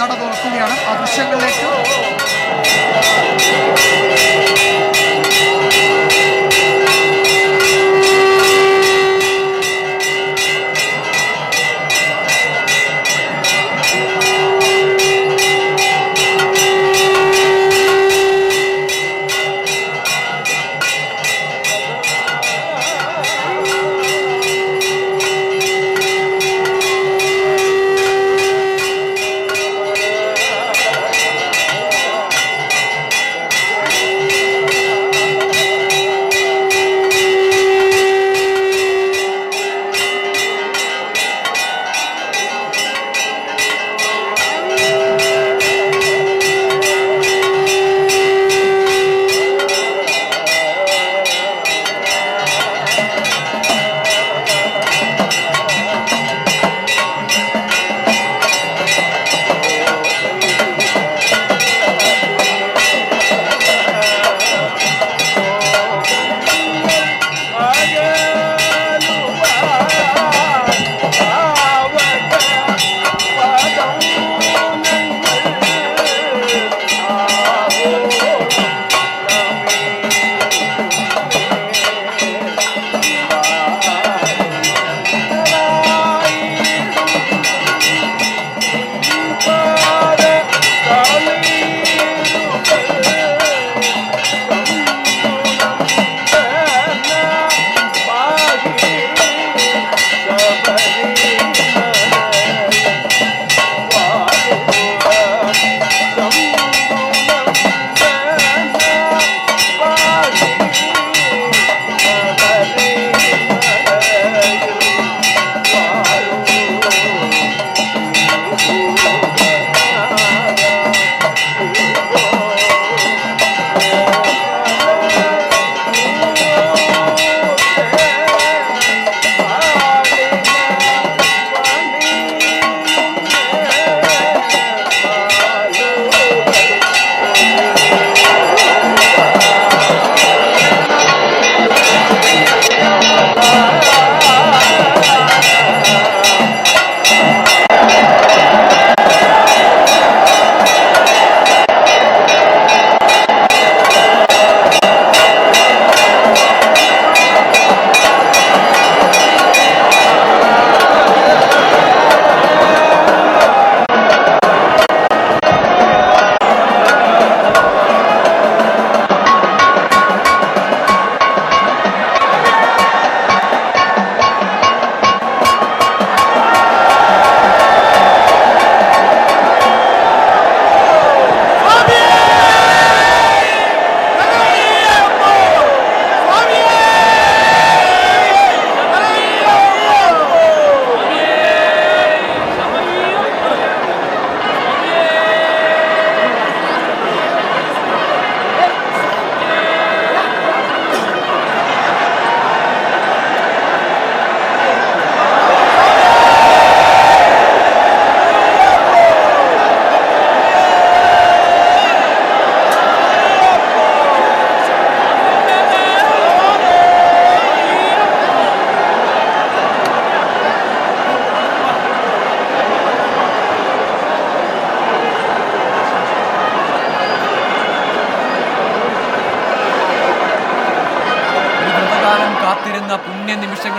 നട തുറക്കുകയാണ് ആ ദൃശ്യങ്ങളിലേക്ക്.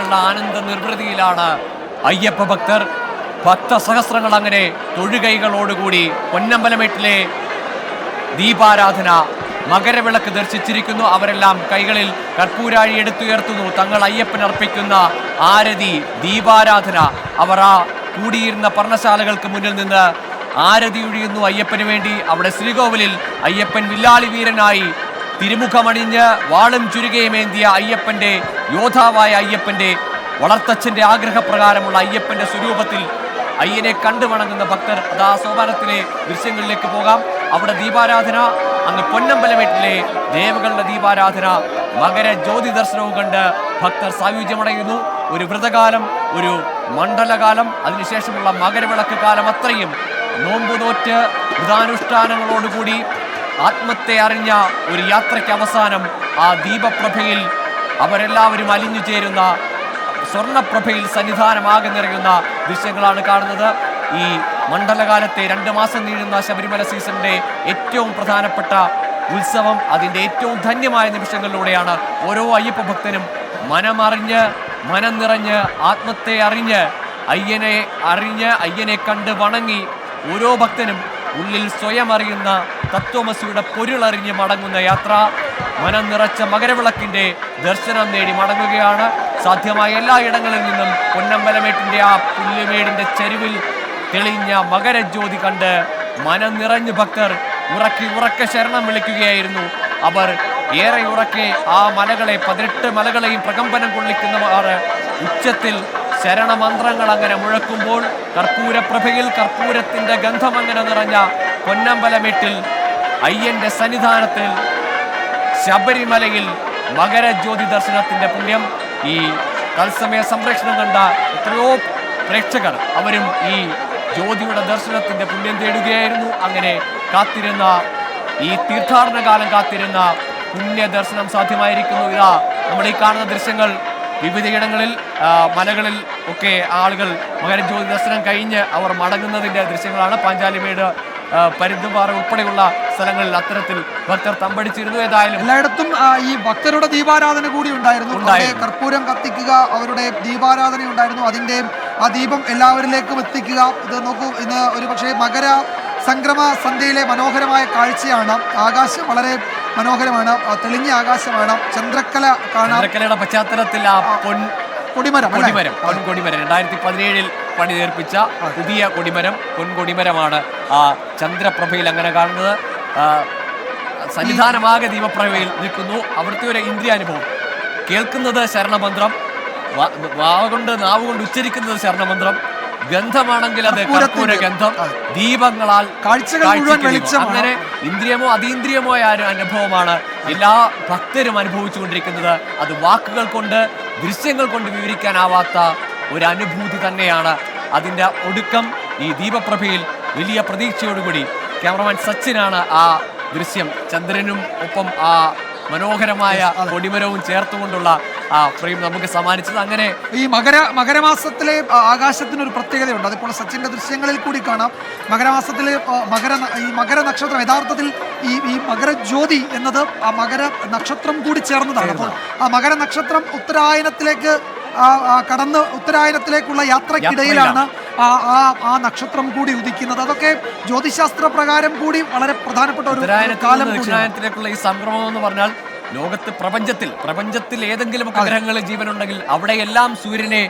പുണ്യ ആനന്ദ നിർവൃതിയിലാണ് അയ്യപ്പ ഭക്തർ ഭക്തസഹസ്രങ്ങൾ അങ്ങനെ തൊഴുകൈകളോടുകൂടി പൊന്നമ്പലമേട്ടിലെ ദീപാരാധന മകരവിളക്ക് ദർശിച്ചിരിക്കുന്നു. അവരെല്ലാം കൈകളിൽ കർപ്പൂരാഴി എടുത്തുയർത്തുന്നു. തങ്ങൾ അയ്യപ്പൻ അർപ്പിക്കുന്ന ആരതി ദീപാരാധന. അവർ ആ കൂടിയിരുന്ന പർണശാലകൾക്ക് മുന്നിൽ നിന്ന് ആരതി ഒഴിയുന്നു അയ്യപ്പന് വേണ്ടി. അവിടെ ശ്രീകോവിലിൽ അയ്യപ്പൻ വില്ലാളി വീരനായി തിരുമുഖമണിഞ്ഞ് വാളും ചുരുകയുമേന്തിയ അയ്യപ്പന്റെ യോധാവായ അയ്യപ്പന്റെ വളർത്തച്ഛന്റെ ആഗ്രഹപ്രകാരമുള്ള അയ്യപ്പന്റെ സ്വരൂപത്തിൽ അയ്യനെ കണ്ടു വണങ്ങുന്ന ഭക്തർ അതാ സോപാനത്തിലെ ദൃശ്യങ്ങളിലേക്ക് പോകാം. അവിടെ ദീപാരാധന അങ്ങ് പൊന്നമ്പലമേട്ടിലെ ദേവകളുടെ ദീപാരാധന മകര ജ്യോതി ദർശനവും കണ്ട് ഭക്തർ സായുജ്യമടയുന്നു. ഒരു വ്രതകാലം ഒരു മണ്ഡലകാലം അതിനുശേഷമുള്ള മകരവിളക്ക് കാലം അത്രയും. നോമ്പുനോറ്റ് വ്രതാനുഷ്ഠാനങ്ങളോടുകൂടി ആത്മത്തെ അറിഞ്ഞ ഒരു യാത്രയ്ക്ക് അവസാനം ആ ദീപപ്രഭയിൽ അവരെല്ലാവരും അലിഞ്ഞു ചേരുന്ന സ്വർണപ്രഭയിൽ സന്നിധാനമാകെ നിറയുന്ന ദൃശ്യങ്ങളാണ് കാണുന്നത്. ഈ മണ്ഡലകാലത്തെ രണ്ട് മാസം നീളുന്ന ശബരിമല സീസണിന്റെ ഏറ്റവും പ്രധാനപ്പെട്ട ഉത്സവം അതിന്റെ ഏറ്റവും ധന്യമായ നിമിഷങ്ങളിലൂടെയാണ് ഓരോ അയ്യപ്പ ഭക്തനും മനമറിഞ്ഞ് മനം നിറഞ്ഞ് ആത്മത്തെ അറിഞ്ഞ് അയ്യനെ അറിഞ്ഞ് അയ്യനെ കണ്ട് വണങ്ങി ഓരോ ഭക്തനും ഉള്ളിൽ സ്വയം അറിയുന്ന തത്വമസിയുടെ പൊരുളറിഞ്ഞ് മടങ്ങുന്ന യാത്ര മനം നിറച്ച മകരവിളക്കിന്റെ ദർശനം നേടി മടങ്ങുകയാണ്. സാധ്യമായ എല്ലാ ഇടങ്ങളിൽ നിന്നും പൊന്നമ്പലമേട്ടിന്റെ ആ പുല്ലുമേടിന്റെ ചരിവിൽ തെളിഞ്ഞ മകരജ്യോതി കണ്ട് മനം നിറഞ്ഞ് ഭക്തർ ഉറക്കി ഉറക്കെ ശരണം വിളിക്കുകയായിരുന്നു. അവർ ഏറെ ഉറക്കെ ആ മലകളെ പതിനെട്ട് മലകളെയും പ്രകമ്പനം കൊള്ളിക്കുന്നവർ ഉച്ചത്തിൽ ശരണമന്ത്രങ്ങൾ അങ്ങനെ മുഴക്കുമ്പോൾ കർപ്പൂരപ്രഭയിൽ കർപ്പൂരത്തിന്റെ ഗന്ധം അങ്ങനെ നിറഞ്ഞ പൊന്നമ്പലമേട്ടിൽ അയ്യന്റെ സന്നിധാനത്തിൽ ശബരിമലയിൽ മകരജ്യോതി ദർശനത്തിന്റെ പുണ്യം. ഈ തത്സമയ സംരക്ഷണം കണ്ട എത്രയോ പ്രേക്ഷകർ അവരും ഈ ജ്യോതിയുടെ ദർശനത്തിന്റെ പുണ്യം തേടുകയായിരുന്നു. അങ്ങനെ കാത്തിരുന്ന ഈ തീർത്ഥാടന കാലം കാത്തിരുന്ന പുണ്യ ദർശനം സാധ്യമായിരിക്കുന്നു. ഇതാ നമ്മുടെ ഈ കാണുന്ന ദൃശ്യങ്ങൾ. വിവിധയിടങ്ങളിൽ മലകളിൽ ഒക്കെ ആളുകൾ മകരജ്യോതി ദർശനം കഴിഞ്ഞ് അവർ മടങ്ങുന്നതിന്റെ ദൃശ്യങ്ങളാണ്. പാഞ്ചാലിമേട് പരുന്തുംപാറ ഉൾപ്പെടെയുള്ള സ്ഥലങ്ങളിൽ അത്തരത്തിൽ ഭക്തർ തമ്പടിച്ചിരുന്നു. ഏതായാലും എല്ലായിടത്തും ഈ ഭക്തരുടെ ദീപാരാധന കൂടി ഉണ്ടായിരുന്നു. കർപ്പൂരം കത്തിക്കുക അവരുടെ ദീപാരാധന ഉണ്ടായിരുന്നു. അതിന്റെ ആ ദീപം എല്ലാവരിലേക്കും എത്തിക്കുക. ഇത് നോക്കൂ ഇന്ന് ഒരു പക്ഷേ മകര സംക്രമ സന്ധ്യയിലെ മനോഹരമായ കാഴ്ചയാണ്. ആകാശം വളരെ മനോഹരമാണ്. തെളിഞ്ഞ ആകാശമാണ്. ചന്ദ്രക്കല കാണാം. ചന്ദ്രക്കലയുടെ പശ്ചാത്തലത്തിൽ ആ പൊൻ കൊടിമരം കൊടിമരം പൊൻ കൊടിമരം. രണ്ടായിരത്തി പതിനേഴിൽ പണി തീർപ്പിച്ച പുതിയ കൊടിമരം പൊൻകൊടിമരമാണ് ആ ചന്ദ്രപ്രഭയിൽ അങ്ങനെ കാണുന്നത്. സന്നിധാനമാകെ ദീപപ്രഭയിൽ നിൽക്കുന്നു. അവിടുത്തെ ഒരു ഇന്ദ്രിയാനുഭവം കേൾക്കുന്നത് ശരണമന്ത്രം വാവുകൊണ്ട് നാവുകൊണ്ട് കൊണ്ട് നാവ് കൊണ്ട് ഉച്ചരിക്കുന്നത് ശരണമന്ത്രം. ഗന്ധമാണെങ്കിൽ അത് കർപ്പൂര ഗന്ധം ദീപങ്ങളാൽ അങ്ങനെ ഇന്ദ്രിയമോ അതീന്ദ്രിയമോ ആയ ഒരു അനുഭവമാണ് എല്ലാ ഭക്തരും അനുഭവിച്ചുകൊണ്ടിരിക്കുന്നത്. അത് വാക്കുകൾ കൊണ്ട് ദൃശ്യങ്ങൾ കൊണ്ട് വിവരിക്കാനാവാത്ത ഒരു അനുഭൂതി തന്നെയാണ്. അതിന്റെ ഒടുക്കം ഈ ദീപപ്രഭയിൽ വലിയ പ്രതീക്ഷയോടുകൂടി ക്യാമറമാൻ സച്ചിനാണ് ആ ദൃശ്യം. ചന്ദ്രനും ഒപ്പം ആ മനോഹരമായ കൊടിമരവും ചേർത്തുകൊണ്ടുള്ള ആ ഫ്രെയിം നമുക്ക് സമ്മാനിച്ചത്. അങ്ങനെ ഈ മകര മകരമാസത്തിലെ ആകാശത്തിന് ആകാശത്തിനൊരു പ്രത്യേകതയുണ്ട്. അതിപ്പോൾ സച്ചിന്റെ ദൃശ്യങ്ങളിൽ കൂടി കാണാം. മകരമാസത്തിലെ മകര ഈ മകര നക്ഷത്രം യഥാർത്ഥത്തിൽ ഈ ഈ മകര ജ്യോതി എന്നത് ആ മകര നക്ഷത്രം കൂടി ചേർന്നതാണ്. അപ്പോൾ ആ മകര നക്ഷത്രം ഉത്തരായനത്തിലേക്ക് കടന്ന് ഉത്തരായനത്തിലേക്കുള്ള യാത്രക്കിടയിലാണ് ആ ആ ആ നക്ഷത്രം കൂടി ഉദിക്കുന്നത്. അതൊക്കെ ജ്യോതിശാസ്ത്ര പ്രകാരം കൂടി വളരെ പ്രധാനപ്പെട്ട ഒരു കാലം ദക്ഷിണായനത്തിലേക്കുള്ള ഈ സംക്രമം എന്ന് പറഞ്ഞാൽ ലോകത്ത് പ്രപഞ്ചത്തിൽ പ്രപഞ്ചത്തിൽ ഏതെങ്കിലും ഗ്രഹങ്ങളിൽ ജീവനുണ്ടെങ്കിൽ അവിടെയെല്ലാം സൂര്യനെ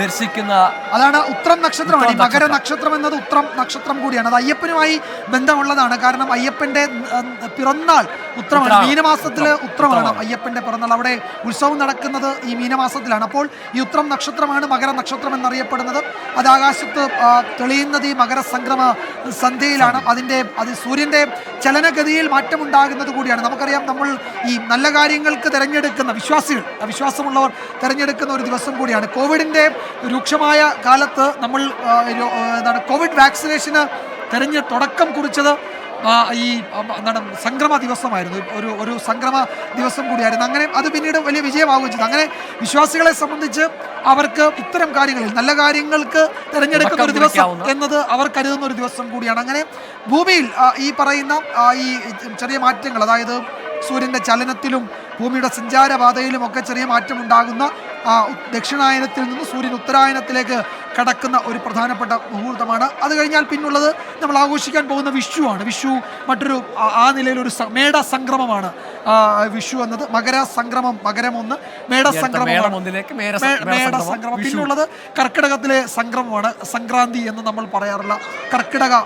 ദർശിക്കുന്ന അതാണ് ഉത്രം നക്ഷത്രമാണ്. മകര നക്ഷത്രം. നക്ഷത്രം എന്നത് ഉത്രം നക്ഷത്രം കൂടിയാണ്. അത് അയ്യപ്പനുമായി ബന്ധമുള്ളതാണ്. കാരണം അയ്യപ്പന്റെ പിറന്നാൾ ഉത്രമാണ് ഉത്രാ- മീനമാസത്തിൽ ഉത്രം- ഉത്രമാണ്. അയ്യപ്പന്റെ പിറന്നാൾ. അവിടെ ഉത്സവം നടക്കുന്നത് ഈ മീനമാസത്തിലാണ്. അപ്പോൾ ഈ ഉത്രം നക്ഷത്രമാണ് മകര നക്ഷത്രം എന്നറിയപ്പെടുന്നത്. അത് ആകാശത്ത് തെളിയുന്നത് ഈ മകരസംക്രമ സന്ധ്യയിലാണ്. അതിന്റെ അത് സൂര്യന്റെ ചലനഗതിയിൽ മാറ്റമുണ്ടാകുന്നത് കൂടിയാണ്. നമുക്കറിയാം നമ്മൾ ഈ നല്ല കാര്യങ്ങൾക്ക് തിരഞ്ഞെടുക്കുന്ന വിശ്വാസികൾ വിശ്വാസമുള്ളവർ തിരഞ്ഞെടുക്കുന്ന ഒരു ദിവസം കൂടിയാണ്. കോവിഡിന്റെ രൂക്ഷമായ കാലത്ത് നമ്മൾ എന്താണ് കോവിഡ് വാക്സിനേഷന് തെരഞ്ഞ് തുടക്കം കുറിച്ചത് ഈ എന്താണ് സംക്രമ ദിവസമായിരുന്നു. ഒരു ഒരു സംക്രമ ദിവസം കൂടിയായിരുന്നു. അങ്ങനെ അത് പിന്നീട് വലിയ വിജയമാവുകയും ചെയ്തു. അങ്ങനെ വിശ്വാസികളെ സംബന്ധിച്ച് അവർക്ക് ഇത്തരം കാര്യങ്ങളിൽ നല്ല കാര്യങ്ങൾക്ക് തിരഞ്ഞെടുക്കുന്ന ഒരു ദിവസം എന്നത് അവർ കരുതുന്ന ഒരു ദിവസം കൂടിയാണ്. അങ്ങനെ ഭൂമിയിൽ ഈ പറയുന്ന ഈ ചെറിയ മാറ്റങ്ങൾ അതായത് സൂര്യന്റെ ചലനത്തിലും ഭൂമിയുടെ സഞ്ചാരപാതയിലും ഒക്കെ ചെറിയ മാറ്റം ഉണ്ടാകുന്ന ആ ദക്ഷിണായനത്തിൽ നിന്ന് സൂര്യൻ ഉത്തരായനത്തിലേക്ക് കടക്കുന്ന ഒരു പ്രധാനപ്പെട്ട മുഹൂർത്തമാണ്. അത് കഴിഞ്ഞാൽ പിന്നുള്ളത് നമ്മൾ ആഘോഷിക്കാൻ പോകുന്ന വിഷുവാണ്. വിഷു മറ്റൊരു ആ- നിലയിലൊരു നിലയിൽ ഒരു മേട സംക്രമമാണ്. വിഷു എന്നത് മകര സംക്രമം മകരം ഒന്ന്. മേട സംക്രമം മേട സംക്രമം. പിന്നുള്ളത് കർക്കിടകത്തിലെ സംക്രമമാണ്. സംക്രാന്തി എന്ന് നമ്മൾ പറയാറുള്ള കർക്കിടക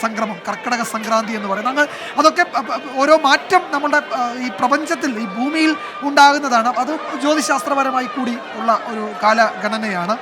സംക്രമം കർക്കിടക സംക്രാന്തി എന്ന് പറയുന്നത്. അങ്ങ് അതൊക്കെ ഓരോ മാറ്റം നമ്മുടെ ഈ പ്രപഞ്ചത്തിൽ ഈ ഭൂമിയിൽ ഉണ്ടാകുന്നതാണ്. അത് ജ്യോതിശാസ്ത്രപരമായി കൂടി ഉള്ള ഒരു കാലഗണനയാണ്.